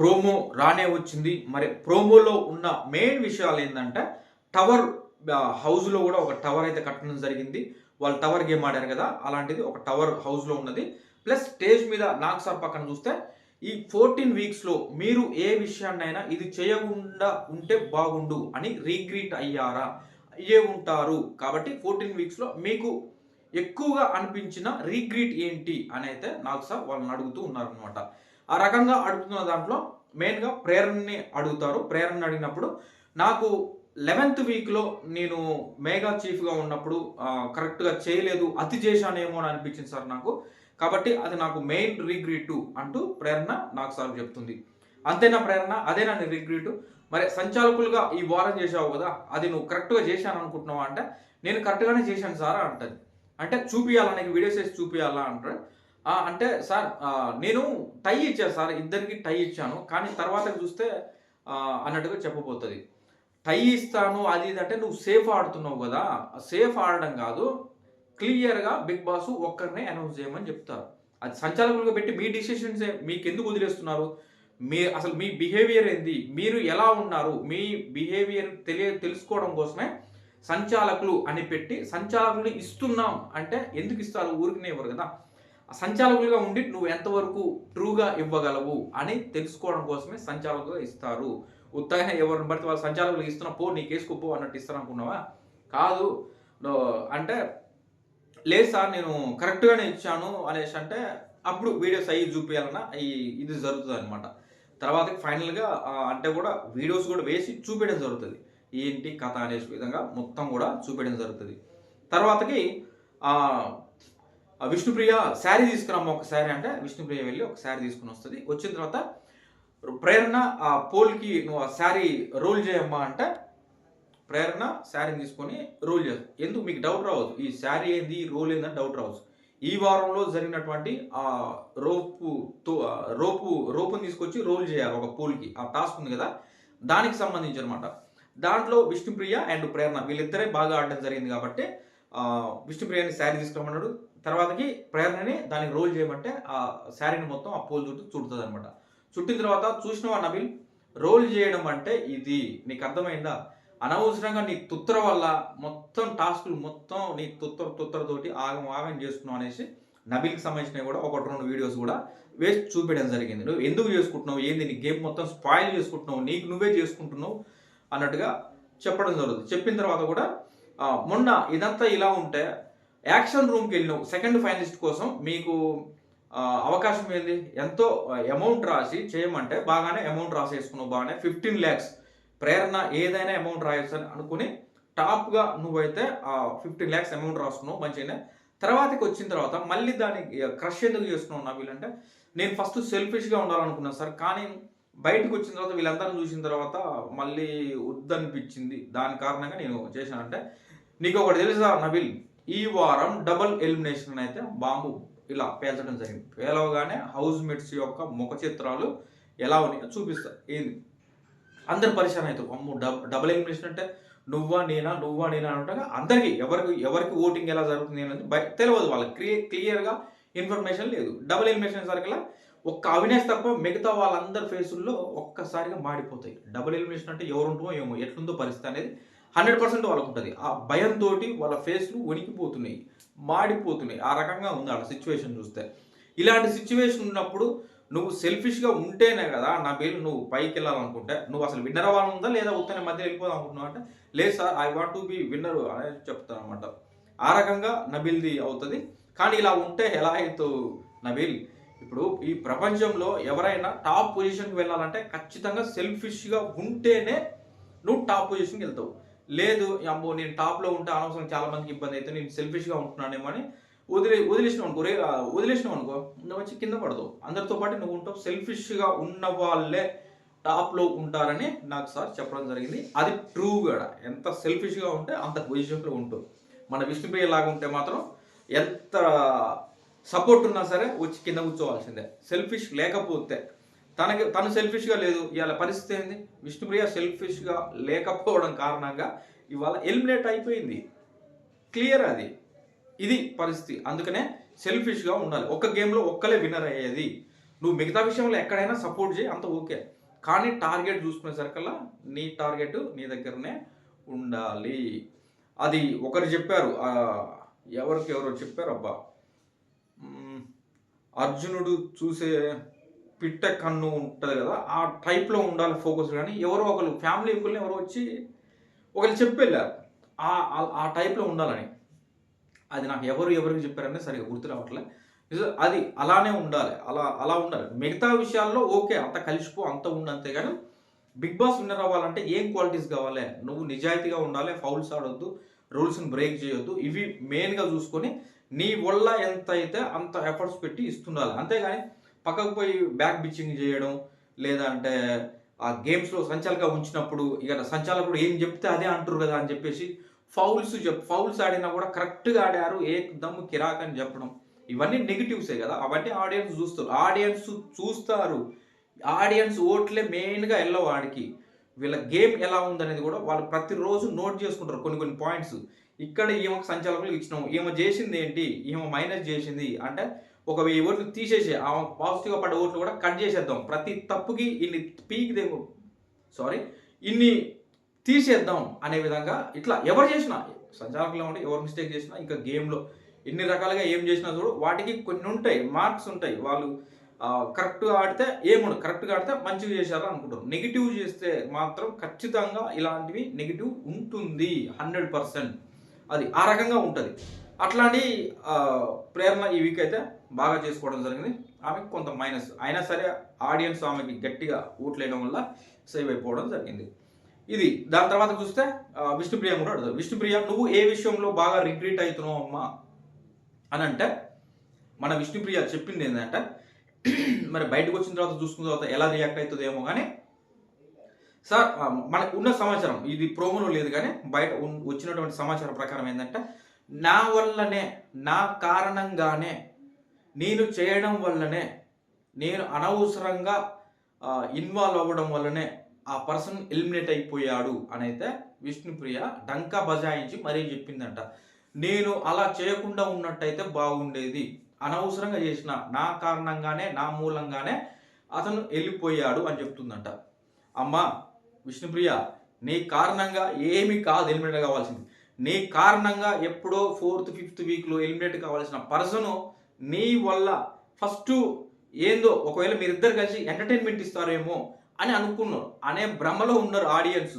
Promo రానే వచ్చింది. మరి ప్రోమోలో ఉన్న మెయిన్ విషయాలు ఏంటంటే టవర్ హౌస్లో కూడా ఒక టవర్ అయితే కట్టడం జరిగింది. వాళ్ళు టవర్ గేమ్ ఆడారు కదా అలాంటిది ఒక టవర్ హౌస్లో ఉన్నది. ప్లస్ స్టేజ్ మీద నాగ్ సార్ పక్కన చూస్తే ఈ ఫోర్టీన్ వీక్స్లో మీరు ఏ విషయాన్నైనా ఇది చేయకుండా ఉంటే బాగుండు అని రీగ్రీట్ అయ్యారా? అయ్యే ఉంటారు. కాబట్టి ఫోర్టీన్ వీక్స్లో మీకు ఎక్కువగా అనిపించిన రీగ్రీట్ ఏంటి? అని అయితే నాగ్ సార్ వాళ్ళని అడుగుతూ ఉన్నారనమాట ఆ రకంగా అడుగుతున్న దాంట్లో మెయిన్గా ప్రేరణని అడుగుతారు. ప్రేరణ అడిగినప్పుడు నాకు లెవెన్త్ వీక్లో నేను మేఘా చీఫ్గా ఉన్నప్పుడు కరెక్ట్గా చేయలేదు అతి చేశానేమో అని అనిపించింది సార్ నాకు. కాబట్టి అది నాకు మెయిన్ రిగ్రీటు అంటూ ప్రేరణ నాకు సార్ చెప్తుంది. అంతేనా ప్రేరణ? అదే నా రిగ్రీటు మరి సంచాలకులుగా ఈ వారం చేసావు కదా అది నువ్వు కరెక్ట్గా చేశాను అనుకుంటున్నావా అంటే నేను కరెక్ట్గానే చేశాను సార్ అంటది. అంటే చూపియాలా? నీకు వీడియోస్ వేసి చూపియాలా అంటారు. అంటే సార్ నేను టై ఇచ్చాను సార్ ఇద్దరికి టై ఇచ్చాను కానీ తర్వాత చూస్తే అన్నట్టుగా చెప్పబోతుంది. టై ఇస్తాను అది ఇది అంటే నువ్వు సేఫ్ ఆడుతున్నావు కదా సేఫ్ ఆడడం కాదు క్లియర్గా బిగ్ బాస్ ఒక్కరినే అనౌన్స్ చేయమని చెప్తారు. అది సంచాలకులుగా పెట్టి మీ డిసిషన్స్ మీకు ఎందుకు వదిలేస్తున్నారు? మీ అసలు మీ బిహేవియర్ ఏంది? మీరు ఎలా ఉన్నారు? మీ బిహేవియర్ తెలియ తెలుసుకోవడం కోసమే సంచాలకులు అని పెట్టి సంచాలకులు ఇస్తున్నాం అంటే ఎందుకు ఇస్తారు? ఊరికినే ఇవ్వరు కదా. సంచాలకులుగా ఉండి నువ్వు ఎంతవరకు ట్రూగా ఇవ్వగలవు అని తెలుసుకోవడం కోసమే సంచాలకులుగా ఇస్తారు. ఉత్తగానే ఎవరిని బట్టి వాళ్ళు సంచాలకులు ఇస్తున్న పో నీకు వేసుకోపో అన్నట్టు ఇస్తాను అనుకున్నావా కాదు అంటే లేదు సార్ నేను కరెక్ట్గానే ఇచ్చాను అనేసి అంటే అప్పుడు వీడియోస్ అయ్యి చూపించాలన్నా ఈ ఇది జరుగుతుంది అనమాట తర్వాత ఫైనల్గా అంటే కూడా వీడియోస్ కూడా వేసి చూపించడం జరుగుతుంది. ఏంటి కథ అనేసి విధంగా మొత్తం కూడా చూపించడం జరుగుతుంది. తర్వాతకి విష్ణుప్రియ శారీ తీసుకురమ్మ ఒక శారీ అంటే విష్ణుప్రియ వెళ్ళి ఒక శారీ తీసుకుని వస్తుంది. వచ్చిన తర్వాత ప్రేరణ ఆ పోల్కి నువ్వు ఆ శారీ రోల్ చేయమ్మా అంటే ప్రేరణ శారీని తీసుకొని రోల్ చేస్తుంది ఎందుకు? మీకు డౌట్ రావచ్చు. ఈ శారీ ఏంది? ఈ రోల్ ఏందని డౌట్ రావచ్చు. ఈ వారంలో జరిగినటువంటి ఆ రోపు తో రోపు రోపుని తీసుకొచ్చి రోల్ చేయాలి ఒక పోల్కి. ఆ టాస్క్ ఉంది కదా? దానికి సంబంధించి అనమాట దాంట్లో విష్ణుప్రియ అండ్ ప్రేరణ వీళ్ళిద్దరే బాగా ఆడడం జరిగింది కాబట్టి విష్ణుప్రియని శారీ తీసుకురమ్మన్నాడు. తర్వాతకి ప్రేరణని దానికి రోల్ చేయమంటే ఆ శారీని మొత్తం ఆ పోల్ చుట్టూ చుడుతుంది అనమాట చుట్టిన తర్వాత చూసినవా నబిల్? రోల్ చేయడం అంటే ఇది. నీకు అర్థమైందా? అనవసరంగా నీ తుత్తర వల్ల మొత్తం టాస్కులు మొత్తం నీ తుత్తర తుత్తరతోటి ఆగం ఆగం చేసుకున్నావు అనేసి నబిల్కి సంబంధించినవి కూడా ఒకటి రెండు వీడియోస్ కూడా వేసి చూపించడం జరిగింది. నువ్వు ఎందుకు చేసుకుంటున్నావు? ఏంది నీ గేమ్ మొత్తం స్పాయిల్ చేసుకుంటున్నావు? నీకు నువ్వే చేసుకుంటున్నావు? అన్నట్టుగా చెప్పడం జరుగుతుంది. చెప్పిన తర్వాత కూడా మొన్న ఇదంతా ఇలా ఉంటే యాక్షన్ రూమ్కి వెళ్ళినావు సెకండ్ ఫైనలిస్ట్ కోసం మీకు అవకాశం ఏంది? ఎంతో అమౌంట్ రాసి చేయమంటే బాగానే అమౌంట్ రాసేసుకున్నావు బాగానే ఫిఫ్టీన్ ల్యాక్స్ ప్రేరణ ఏదైనా అమౌంట్ రాయొచ్చు అని అనుకుని టాప్గా నువ్వైతే ఫిఫ్టీన్ ల్యాక్స్ అమౌంట్ రాసుకున్నావు మంచిగానే. తర్వాతకి వచ్చిన తర్వాత మళ్ళీ దాన్ని క్రష్ ఎందుకు చేసుకున్నావు నా వీళ్ళంటే నేను ఫస్ట్ సెల్ఫిష్గా ఉండాలనుకున్నాను సార్. కానీ బయటకు వచ్చిన తర్వాత వీళ్ళందరిని చూసిన తర్వాత మళ్ళీ వద్దనిపించింది. దాని కారణంగా నేను చేశానంటే నీకు ఒకటి తెలుసా నబిల్? ఈ వారం డబుల్ ఎలిమినేషన్ అయితే బాంబు ఇలా పేల్చడం జరిగింది. పేలవగానే హౌస్ మేట్స్ యొక్క ముఖ చిత్రాలు ఎలా ఉన్నాయో చూపిస్తా ఏంది? అందరు పరిచయం అవుతారు అమ్ము డబ్ డబుల్ ఎలిమినేషన్ అంటే నువ్వా నేనా నువ్వా నేనా అంటే అందరికి ఎవరికి ఎవరికి ఓటింగ్ ఎలా జరుగుతుంది అనేది బయ తెలియదు వాళ్ళకి. క్లియర్ క్లియర్గా ఇన్ఫర్మేషన్ లేదు. డబుల్ ఎలిమినేషన్ సరిగ్గా ఒక్క అవినేష్ తప్ప మిగతా వాళ్ళందరి ఫేసుల్లో ఒక్కసారిగా మాడిపోతాయి. డబుల్ ఎలిమినేషన్ అంటే ఎవరు ఉంటుందో ఏమో ఎట్లుందో పరిస్థితి అనేది హండ్రెడ్ పర్సెంట్ వాళ్ళకు ఉంటుంది ఆ భయంతో వాళ్ళ ఫేస్లు వణికిపోతున్నాయి మాడిపోతున్నాయి. ఆ రకంగా ఉంది ఆ సిచ్యువేషన్ చూస్తే. ఇలాంటి సిచ్యువేషన్ ఉన్నప్పుడు నువ్వు సెల్ఫిష్గా ఉంటేనే కదా నా పేరు నువ్వు పైకి వెళ్ళాలనుకుంటే నువ్వు అసలు విన్నర్ అవ్వాలనుందా లేదా ఉత్తనే మధ్య వెళ్ళిపోదాం అనుకుంటున్నావు అంటే లేదు sir I want to be winner అనేది చెప్తాను అనమాట ఆ రకంగా నబిల్ది అవుతుంది. కానీ ఇలా ఉంటే ఎలా అవుతావు నబిల్? ఇప్పుడు ఈ ప్రపంచంలో ఎవరైనా టాప్ పొజిషన్కి వెళ్ళాలంటే ఖచ్చితంగా సెల్ఫిష్గా ఉంటేనే నువ్వు టాప్ పొజిషన్కి వెళ్తావు. లేదు అమ్మో నేను టాప్లో ఉంటే అనవసరం చాలా మందికి ఇబ్బంది అయితే నేను సెల్ఫిష్గా ఉంటున్నానేమో అని వదిలే వదిలేసినావు అనుకో రే వదిలేసినావు అనుకో వచ్చి కింద పడదు అందరితో పాటు నువ్వు ఉంటావు సెల్ఫిష్గా ఉన్న వాళ్ళే టాప్లో ఉంటారని నాకు సార్ చెప్పడం జరిగింది. అది ట్రూ కూడా. ఎంత సెల్ఫిష్గా ఉంటే అంత పొజిషన్లో ఉంటుంది. మన విష్ణుప్రియ లాగా ఉంటే మాత్రం ఎంత సపోర్ట్ ఉన్నా సరే వచ్చి కింద కూర్చోవాల్సిందే. సెల్ఫిష్ లేకపోతే తనకి తను సెల్ఫిష్గా లేదు. ఇవాళ పరిస్థితి ఏంది? విష్ణుప్రియ సెల్ఫిష్గా లేకపోవడం కారణంగా ఇవాళ ఎలిమినేట్ అయిపోయింది. క్లియర్ అది. ఇది పరిస్థితి. అందుకనే సెల్ఫిష్గా ఉండాలి. ఒక్క గేమ్లో ఒక్కలే విన్నర్ అయ్యేది. నువ్వు మిగతా విషయంలో ఎక్కడైనా సపోర్ట్ చేయి అంత ఓకే. కానీ టార్గెట్ చూసుకునేసరికల్లా నీ టార్గెట్ నీ దగ్గరనే ఉండాలి. అది ఒకరు చెప్పారు. ఎవరికి ఎవరో చెప్పారు అబ్బా. అర్జునుడు చూసే పిట్ట కన్ను ఉంటుంది కదా ఆ టైప్లో ఉండాలి ఫోకస్ కానీ ఎవరో ఒకరు ఫ్యామిలీ ఒకరిని ఎవరో వచ్చి ఒకరు చెప్పి వెళ్ళారు ఆ ఆ- టైప్లో ఉండాలని. అది నాకు ఎవరు ఎవరికి చెప్పారనే సరిగా గుర్తు రావట్లే. అది అలానే ఉండాలి. అలా అలా ఉండాలి. మిగతా విషయాల్లో ఓకే అంత కలిసిపో అంత ఉండు అంతే కానీ బిగ్ బాస్ విన్నర్ అవ్వాలంటే ఏం క్వాలిటీస్ కావాలి? నువ్వు నిజాయితీగా ఉండాలి ఫౌల్స్ ఆడొద్దు రూల్స్ని బ్రేక్ చేయొద్దు. ఇవి మెయిన్గా చూసుకొని నీ వల్ల ఎంత అయితే అంత ఎఫర్ట్స్ పెట్టి ఇస్తుండాలి అంతేగాని పక్కకు పోయి బ్యాక్ బిచ్చింగ్ చేయడం లేదంటే ఆ గేమ్స్లో సంచాలక ఉంచినప్పుడు ఇక సంచాలకుడు ఏం చెప్తే అదే అంటారు కదా అని చెప్పేసి ఫౌల్స్ చెప్ ఫౌల్స్ ఆడినా కూడా కరెక్ట్గా ఆడారు ఏ కిరాక్ అని చెప్పడం. ఇవన్నీ నెగిటివ్సే కదా అవన్నీ ఆడియన్స్ చూస్తారు. ఆడియన్స్ చూస్తారు. ఆడియన్స్ ఓట్లే మెయిన్గా వెళ్ళవు వాడికి. వీళ్ళ గేమ్ ఎలా ఉందనేది కూడా వాళ్ళు ప్రతిరోజు నోట్ చేసుకుంటారు కొన్ని కొన్ని పాయింట్స్. ఇక్కడ ఈమెకు సంచాలకులు ఇచ్చినాం ఈమె చేసింది ఏంటి ఈమె మైనస్ చేసింది అంటే ఒక వెయ్యి ఓట్లు తీసేసి ఆమె పాజిటివ్గా పడ్డ ఓట్లు కూడా కట్ చేసేద్దాం. ప్రతి తప్పుకి ఇన్ని పీకి దేము సారీ ఇన్ని తీసేద్దాం అనే విధంగా ఇట్లా ఎవరు చేసినా సంచాలకులు ఉంటే ఎవరు మిస్టేక్ చేసినా ఇంకా గేమ్లో ఎన్ని రకాలుగా ఏం చేసినా చూడు వాటికి కొన్ని ఉంటాయి మార్క్స్ ఉంటాయి. వాళ్ళు కరెక్ట్గా ఆడితే ఏముండదు. కరెక్ట్గా ఆడితే మంచిగా చేశారు అనుకుంటారు. నెగిటివ్ చేస్తే మాత్రం ఖచ్చితంగా ఇలాంటివి నెగిటివ్ ఉంటుంది. హండ్రెడ్ పర్సెంట్ అది ఆ రకంగా ఉంటుంది. అట్లాంటి ప్రేరణ ఈ వీక్ అయితే బాగా చేసుకోవడం జరిగింది. ఆమెకు కొంత మైనస్. అయినా సరే ఆడియన్స్ ఆమెకి గట్టిగా ఓట్లేయడం వల్ల సేవ్ అయిపోవడం జరిగింది. ఇది దాని తర్వాత చూస్తే విష్ణుప్రియ కూడా అడుగుతుంది విష్ణుప్రియ నువ్వు ఏ విషయంలో బాగా రిగ్రెట్ అవుతున్నావు అమ్మా? అని అంటే మన విష్ణుప్రియ చెప్పింది ఏంటంటే మరి బయటకు వచ్చిన తర్వాత చూసుకున్న తర్వాత ఎలా రియాక్ట్ అవుతుందేమో కానీ సార్ మనకు ఉన్న సమాచారం ఇది ప్రోమోలో లేదు కానీ బయట వచ్చినటువంటి సమాచారం ప్రకారం ఏంటంటే నా వల్లనే నా కారణంగానే నేను చేయడం వల్లనే నేను అనవసరంగా ఇన్వాల్వ్ అవ్వడం వల్లనే ఆ పర్సన్ ఎలిమినేట్ అయిపోయాడు అని అయితే విష్ణుప్రియ డంకా బజాయించి మరీ చెప్పిందంట. నేను అలా చేయకుండా ఉన్నట్టయితే బాగుండేది. అనవసరంగా చేసిన నా కారణంగానే నా మూలంగానే అతను వెళ్ళిపోయాడు అని చెప్తుందంట. అమ్మా విష్ణుప్రియ నీ కారణంగా ఏమి కాదు ఎలిమినేట్ కావాల్సింది. నీ కారణంగా ఎప్పుడో ఫోర్త్ ఫిఫ్త్ వీక్లో ఎలిమినేట్ కావాల్సిన పర్సను నీ వల్ల ఫస్ట్ ఏందో ఒకవేళ మీరిద్దరు కలిసి ఎంటర్టైన్మెంట్ ఇస్తారేమో అని అనుకున్నారు. అనే భ్రమలో ఉన్నారు ఆడియన్స్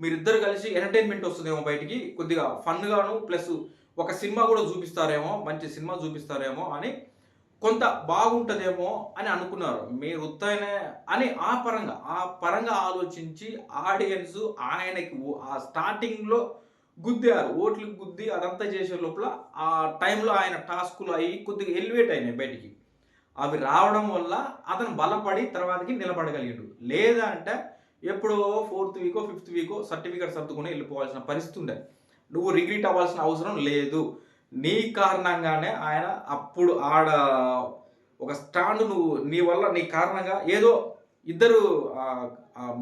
మీరిద్దరు కలిసి ఎంటర్టైన్మెంట్ వస్తుందేమో బయటికి కొద్దిగా ఫన్గాను ప్లస్ ఒక సినిమా కూడా చూపిస్తారేమో మంచి సినిమా చూపిస్తారేమో అని కొంత బాగుంటుందేమో అని అనుకున్నారు. మీరు ఉత్తైనే అని ఆ పరంగా ఆ పరంగా ఆలోచించి ఆడియన్స్ ఆయనకి ఆ స్టార్టింగ్లో గుద్దారు ఓట్లు గుద్ది అదంతా చేసే లోపల ఆ టైంలో ఆయన టాస్కులు అయ్యి కొద్దిగా ఎలివేట్ అయినాయి బయటికి. అవి రావడం వల్ల అతను బలపడి తర్వాతకి నిలబడగలిగాడు. లేదా అంటే ఎప్పుడో ఫోర్త్ వీకో ఫిఫ్త్ వీకో సర్టిఫికేట్ సర్దుకుని వెళ్ళిపోవాల్సిన పరిస్థితి ఉండే నువ్వు రిగ్రీట్ అవ్వాల్సిన అవసరం లేదు. నీ కారణంగానే ఆయన అప్పుడు ఆడ ఒక స్టాండ్ నువ్వు నీ వల్ల నీ కారణంగా ఏదో ఇద్దరు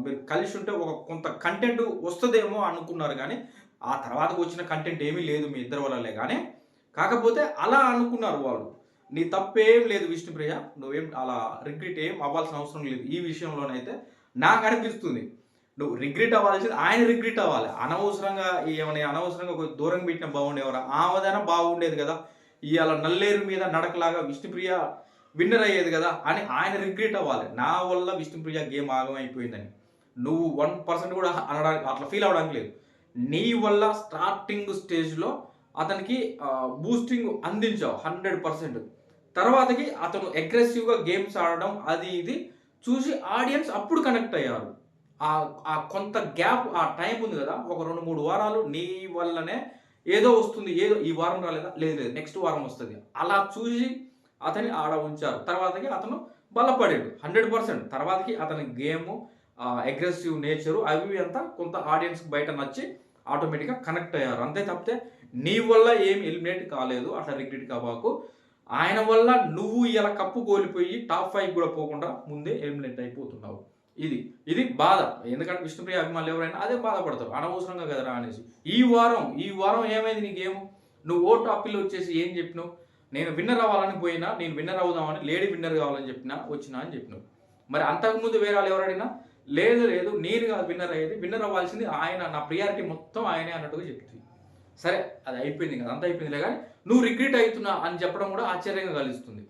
మీరు కలిసి ఉంటే ఒక కొంత కంటెంట్ వస్తుందేమో అనుకున్నారు కానీ ఆ తర్వాత వచ్చిన కంటెంట్ ఏమీ లేదు మీ ఇద్దరు వల్లలే కానీ కాకపోతే అలా అనుకున్నారు వాళ్ళు. నీ తప్పేం లేదు విష్ణుప్రియ నువ్వేం అలా రిగ్రెట్ ఏం అవ్వాల్సిన అవసరం లేదు. ఈ విషయంలోనైతే నాకు అనిపిస్తుంది. నువ్వు రిగ్రెట్ అవ్వాల్సింది ఆయన రిగ్రెట్ అవ్వాలి. అనవసరంగా ఏమని అనవసరంగా దూరం పెట్టిన బాగుండేవరా ఆమెదైనా బాగుండేది కదా. ఇవాళ నల్లేరు మీద నడకలాగా విష్ణుప్రియ విన్నర్ అయ్యేది కదా అని ఆయన రిగ్రెట్ అవ్వాలి. నా వల్ల విష్ణుప్రియ గేమ్ ఆగమైపోయిందని. నువ్వు వన్ పర్సెంట్ కూడా అనడానికి అట్లా ఫీల్ అవ్వడానికి లేదు. నీ వల్ల స్టార్టింగ్ స్టేజ్లో అతనికి బూస్టింగ్ అందించావు హండ్రెడ్ పర్సెంట్ తర్వాతకి అతను అగ్రెసివ్గా గేమ్స్ ఆడడం అది ఇది చూసి ఆడియన్స్ అప్పుడు కనెక్ట్ అయ్యారు. ఆ కొంత గ్యాప్ ఆ టైం ఉంది కదా ఒక రెండు మూడు వారాలు నీ వల్లనే ఏదో వస్తుంది ఏదో ఈ వారం రాలేదా? లేదు లేదు నెక్స్ట్ వారం వస్తుంది. అలా చూసి అతని ఆడ ఉంచారు. తర్వాతకి అతను బలపడాడు హండ్రెడ్ పర్సెంట్ తర్వాతకి అతని గేమ్ అగ్రెసివ్ నేచరు అవి అంతా కొంత ఆడియన్స్కి బయట నచ్చి ఆటోమేటిక్గా కనెక్ట్ అయ్యారు. అంతే తప్పితే నీ వల్ల ఏం ఎలిమినేట్ కాలేదు అట్లా రిగ్రెట్ కాబాకు. ఆయన వల్ల నువ్వు ఇలా కప్పు కోల్పోయి టాప్ ఫైవ్ కూడా పోకుండా ముందే ఎలిమినేట్ అయిపోతున్నావు. ఇది ఇది బాధ. ఎందుకంటే విష్ణుప్రియ అభిమానులు ఎవరైనా అదే బాధపడతారు. అనవసరంగా కదరా అనేసి ఈ వారం ఈ వారం ఏమైంది నీకేమో? నువ్వు ఓటు అప్పీల్ వచ్చేసి ఏం చెప్పినావు? నేను విన్నర్ అవ్వాలని పోయినా నేను విన్నర్ అవుదామని లేడీ విన్నర్ కావాలని చెప్పినా వచ్చినా అని చెప్పినావు. మరి అంతకుముందు వేరే వాళ్ళు ఎవరైనా లేదు లేదు నేను కాదు విన్నర్ అయ్యేది. విన్నర్ అవ్వాల్సింది ఆయన నా ప్రియారిటీ మొత్తం ఆయనే అన్నట్టుగా చెప్తుంది. సరే అది అయిపోయింది కదా అంత అయిపోయిందిలే కానీ నువ్వు రిగ్రెట్ అవుతున్నా అని చెప్పడం కూడా ఆశ్చర్యంగా కలుస్తుంది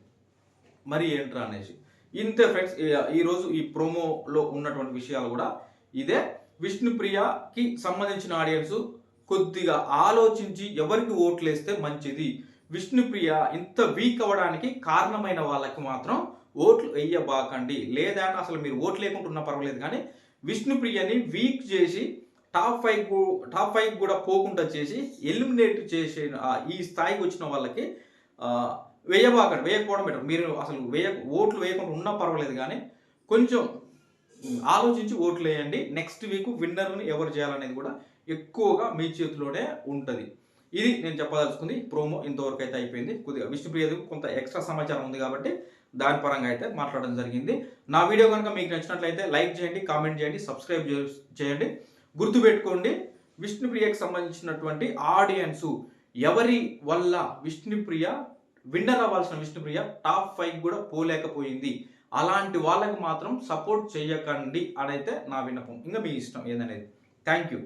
మరి ఏంట్రా అనేసి. ఇంతే ఫ్రెండ్స్ ఈరోజు ఈ ప్రోమోలో ఉన్నటువంటి విషయాలు కూడా ఇదే. విష్ణుప్రియకి సంబంధించిన ఆడియన్స్ కొద్దిగా ఆలోచించి ఎవరికి ఓట్లేస్తే మంచిది? విష్ణుప్రియ ఇంత వీక్ అవ్వడానికి కారణమైన వాళ్ళకి మాత్రం ఓట్లు వేయబాకండి లేదంటే అసలు మీరు ఓట్లు లేకుండా ఉన్నా పర్వాలేదు కానీ విష్ణుప్రియని వీక్ చేసి టాప్ ఫైవ్ టాప్ ఫైవ్ కూడా పోకుండా చేసి ఎలిమినేట్ చేసే ఈ స్థాయికి వచ్చిన వాళ్ళకి వేయబాకండి. వేయకపోవడం బెటర్. మీరు అసలు వేయ ఓట్లు వేయకుండా ఉన్నా పర్వాలేదు కానీ కొంచెం ఆలోచించి ఓట్లు వేయండి. నెక్స్ట్ వీక్ విన్నర్ని ఎవరు చేయాలనేది కూడా ఎక్కువగా మీ చేతిలోనే ఉంటుంది. ఇది నేను చెప్పదలుచుకుంది. ప్రోమో ఇంతవరకు అయితే అయిపోయింది. కొద్దిగా విష్ణుప్రియది కొంత ఎక్స్ట్రా సమాచారం ఉంది కాబట్టి దాని పరంగా అయితే మాట్లాడడం జరిగింది. నా వీడియో కనుక మీకు నచ్చినట్లయితే లైక్ చేయండి కామెంట్ చేయండి సబ్స్క్రైబ్ చేయండి. గుర్తుపెట్టుకోండి విష్ణుప్రియకి సంబంధించినటువంటి ఆడియన్స్ ఎవరి వల్ల విష్ణుప్రియ విన్నర్ అవ్వాల్సిన విష్ణుప్రియ టాప్ ఫైవ్ కూడా పోలేకపోయింది. అలాంటి వాళ్ళకి మాత్రం సపోర్ట్ చేయకండి అనైతే నా విన్నపం. ఇంకా మీ ఇష్టం ఏదనేది. Thank you.